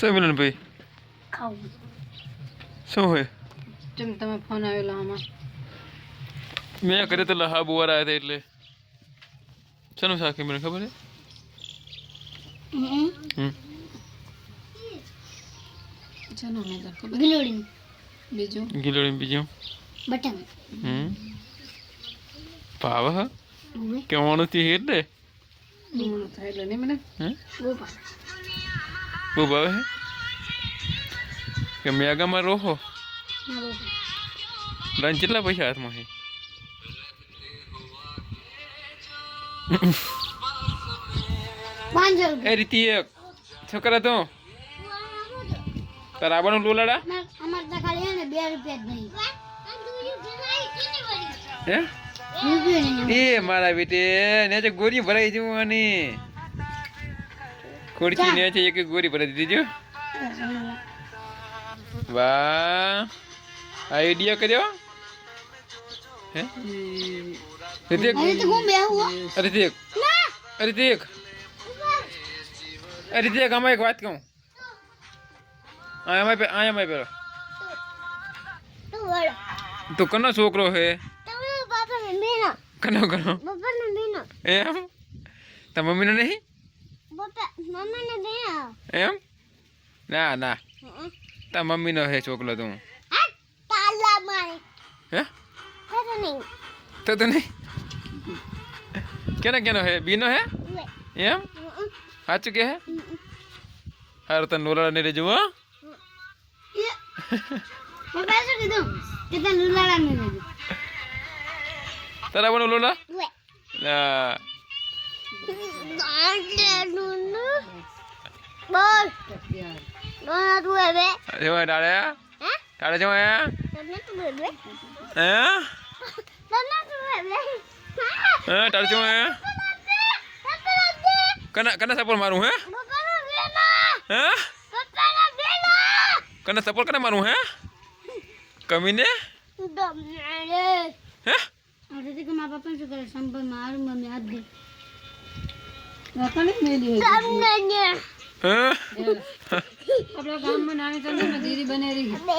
શું મિલનભાઈ? ખાવું. શું હોય? જેમ તમે ફોન આવેલો આમાં. મેં કરે તો લહા બુવાર આવ્યા હતા એટલે. શાનું શાક મને ખબર છે? મેં ખબર ગિલોડી બીજું? ગીલોડી બીજું? બટન હમ. કેવાનું થી એટલે મને. બહુ ભાવે હે? કે મેગામાં રોહો? ના કેટલા પૈસા હાથમાં છે? એ રીતિ એક. છોકરા તો? તારા આવવાનું લોલાડા? એ મારા બેટે ને જે ગોરી ભરાઈ જવાની ખોડકી ને છે એક એક ગોરી ભરાઈ દીધી વાહ. આઈડિયા કર્યો હે. રિતિક. રિતિક રિતિક રિતિક આમાં એક વાત કહું. આમાં પે આમાં પેલો. તું કનો છોકરો હે. કનો કનો. એમ? તાર મમ્મીનો નહીં. એમ? ના ના. તાર મમ્મીનો હે છોકરો તું હા, તો નહીં. તો તો નહીં કેનો કેનો હે બીનો હે. એમ. સાચું કે હે. હારું તને લોલાડા નહીં રહેજો હો. તારા પણ લોલા. બોલ. ડોના તું હવે. જેવા ડાળે હે? ડાળે જેવા તને તું હવે. હે તને તું હવે. હે ડાળે જેવા કના કના સપોર મારું હે બાપાનો બેનો. હે બાપાનો બેનો. કના સપોર કને મારું હે કમીને દમને. હે અરે તે આપણા ગામમાં નાની તો દીદી બને રહી